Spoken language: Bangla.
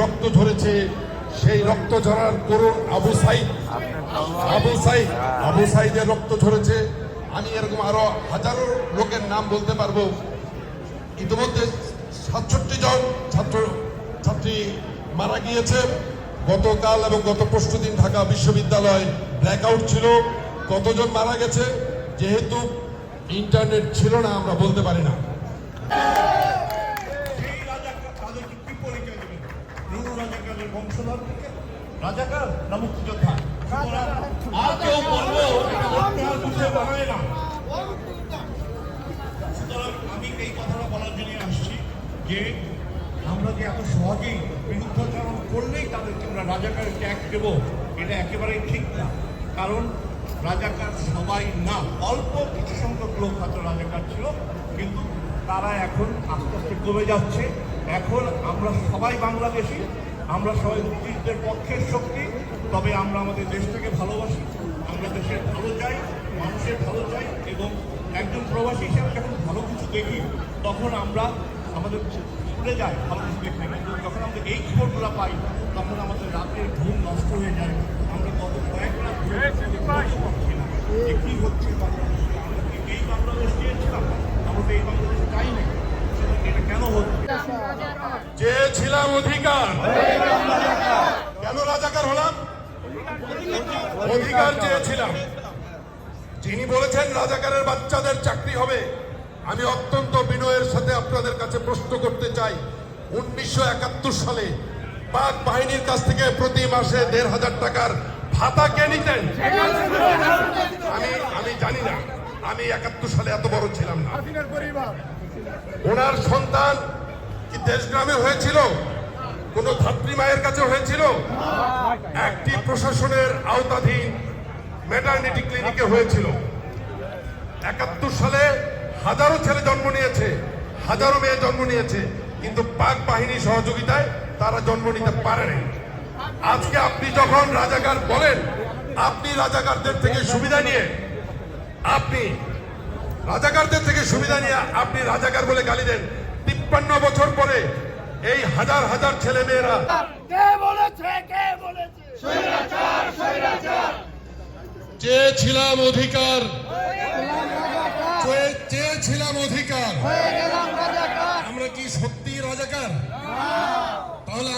রক্ত ঝরেছে সেই রক্ত ঝরার করুণ আবু সাইদ। আবু সাইদ, আবু সাইদের রক্ত ঝরেছে আমি এরকম আরও হাজারো লোকের নাম বলতে পারব। ইতিমধ্যে সাতষট্টি জন ছাত্র ছাত্রী মারা গিয়েছে। গতকাল এবং গত পরশু দিন ঢাকা বিশ্ববিদ্যালয় ব্ল্যাকআউট ছিল। কতজন মারা গেছে যেহেতু ইন্টারনেট ছিল না, আমরা বলতে পারি না। রাজাকার না মুক্তিযোদ্ধা? আর কেউ বলব না। আমি এই কথাটা বলার জন্য আসছি যে আমরা যে এত সহজেই বিরুদ্ধাচরণ করলেই তাদেরকে আমরা রাজাকারের ট্যাগ দেবো, এটা একেবারেই ঠিক না। কারণ রাজাকার সবাই না, অল্প কিছু সংখ্যক লোক হয়তো রাজাকার ছিল, কিন্তু তারা এখন আস্তে আস্তে কমে যাচ্ছে। এখন আমরা সবাই বাংলাদেশি, আমরা সবাই মুক্তিযুদ্ধের পক্ষের শক্তি, তবে আমরা আমাদের দেশটাকে ভালোবাসি, আমরা দেশের ভালো চাই, মানুষের ভালো চাই, এবং একজন প্রবাসী হিসেবে যখন ভালো কিছু দেখি, তখন আমরা আমাদের ভুলে ভালো কিছু দেখতে কিন্তু যখন আমরা এই খবরগুলো পাই, তখন আমাদের রাতের ঘুম নষ্ট হয়ে যায়। আমরা গত কয়েক রাত ধরে না। যে কী হচ্ছে বাংলাদেশে আমরা এই বাংলাদেশ চেয়েছিলাম আমরা এই বাংলাদেশ চাই না এটা কেন হচ্ছে চেয়েছিলাম অধিকার। কেন রাজাকার হলাম? অধিকার চেয়েছিলাম। যিনি বলেছেন রাজাকারের বাচ্চাদের চাকরি হবে আমি অত্যন্ত বিনয়ের সাথে আপনাদের কাছে প্রশ্ন করতে চাই। উনিশশো একাত্তর সালে পাক বাহিনীর কাছ থেকে প্রতি মাসে দেড় হাজার টাকার ভাতা কে নিতেন? আমি আমি জানি না। আমি একাত্তর সালে এত বড় ছিলাম না। ওনার সন্তান কি দেশগ্রামে হয়েছিল? কোন ধাত্রী মায়ের কাছে হয়েছিল? একটি প্রশাসনের আওতাধীন ম্যাটার্নিটি ক্লিনিকে হয়েছিল। একাত্তর সালে হাজারো ছেলে জন্ম নিয়েছে হাজারো মেয়ে জন্ম নিয়েছে কিন্তু পাক বাহিনী সহযোগিতায় তারা জন্ম নিতে পারেনি আজকে আপনি যখন রাজাকার বলেন আপনি রাজাকারদের থেকে সুবিধা নিয়ে আপনি রাজাকারদের থেকে সুবিধা নিয়ে আপনি রাজাকার বলে গালি দেন তিপ্পান্ন বছর পরে এই হাজার হাজার ছেলে মেয়েরা কে বলেছে কে বলেছে? চেয়েছিলাম অধিকার কি সত্যি রাজাকার। তাহলে